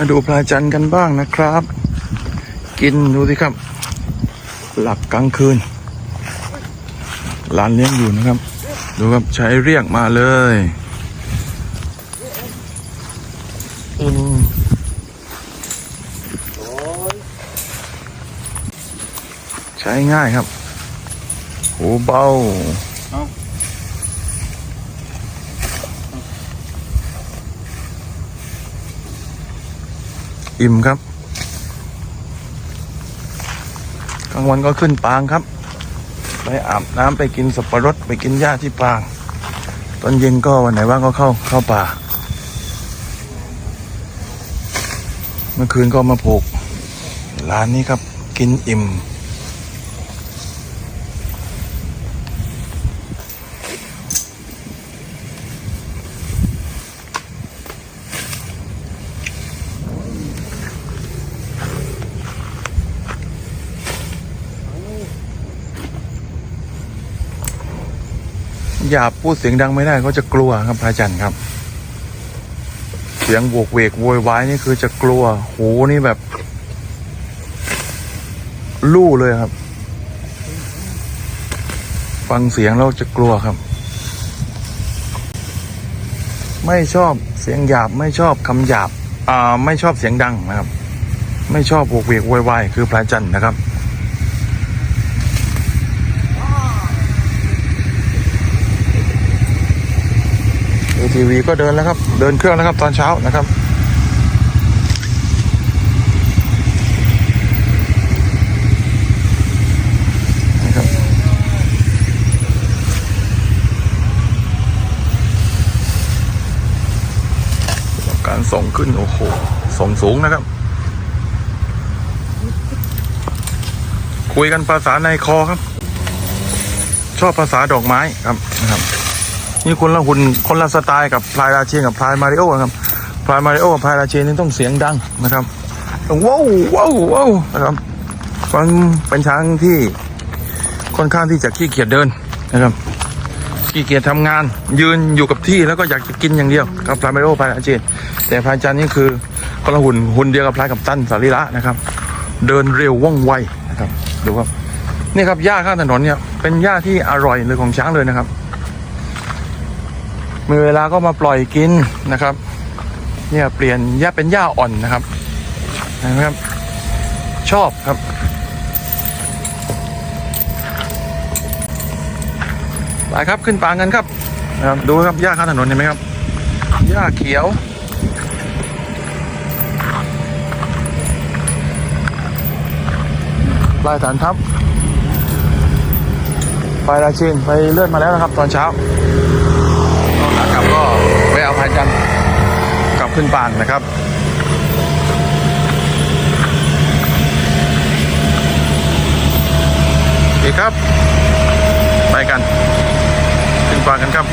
มาดูพระจันทร์กันบ้างนะครับ กินดูสิครับ หลับกลางคืนร้านเลี้ยงอยู่นะครับ ดูครับใช้เรียกมาเลยอินใช้ง่ายครับ หูเบา อิ่มครับกลางวันก็ขึ้นปางครับ ไปอาบน้ำไปกินสับปะรดไปกินหญ้าที่ปาง ตอนเย็นก็วันไหนว่างก็เข้าเข้าป่า เมื่อคืนก็มาผูกร้านนี้ครับ กินอิ่ม อย่าพูดเสียงดังไม่ได้เขาจะกลัวครับพระอาจารย์ครับ เสียงโวกเวกโวยวายนี่คือจะกลัวหูนี่แบบลู่เลยครับ ฟังเสียงแล้วจะกลัวครับ ไม่ชอบเสียงหยาบไม่ชอบคำหยาบ อ่า ไม่ชอบเสียงดังนะครับ ไม่ชอบโวกเวกโวยวายคือพระอาจารย์นะครับ ทีวีก็เดินแล้วครับ เดินเครื่องแล้วครับตอนเช้านะครับนะครับการส่งขึ้น โอ้โห ส่งสูงนะครับ คุยกันภาษาในคอครับ ชอบภาษาดอกไม้ครับนะครับ นี่คนละหุ่นคนละสไตล์กับพลายราเชนกับพลายมาริโอครับพลายมาริโอกับพลายราเชนนี่ต้องเสียงดังนะครับว้าวว้าวว้าวนะครับมันเป็นช้างที่ค่อนข้างที่จะขี้เกียจเดินนะครับขี้เกียจทำงาน ยืนอยู่กับที่แล้วก็อยากจะกินอย่างเดียวกับพลายมาริโอพลายราเชนแต่พลายจันนี่คือคนละหุ่นหุ่นเดียวกับพลายกับตันสารีระนะครับ เดินเร็วว่องไวนะครับดูครับนี่ครับหญ้าข้างถนนเนี่ยเป็นหญ้าที่อร่อยเลยของช้างเลยนะครับ มีเวลาก็มาปล่อยกินนะครับ เนี่ยเปลี่ยนหญ้าเป็นหญ้าอ่อนนะครับนะครับ ชอบครับไปครับขึ้นปางกันครับนะครับดูครับหญ้าข้างถนนเห็นไหมครับหญ้าเขียวปลายฐานทัพไปราชินไปเลื่อนมาแล้วนะครับ ตอนเช้า ก็ไปเอาพายจันกลับขึ้นปางนะครับ ดีคครับ ไปกัน ขึ้นปางกันครับ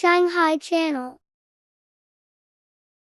Shanghai Channel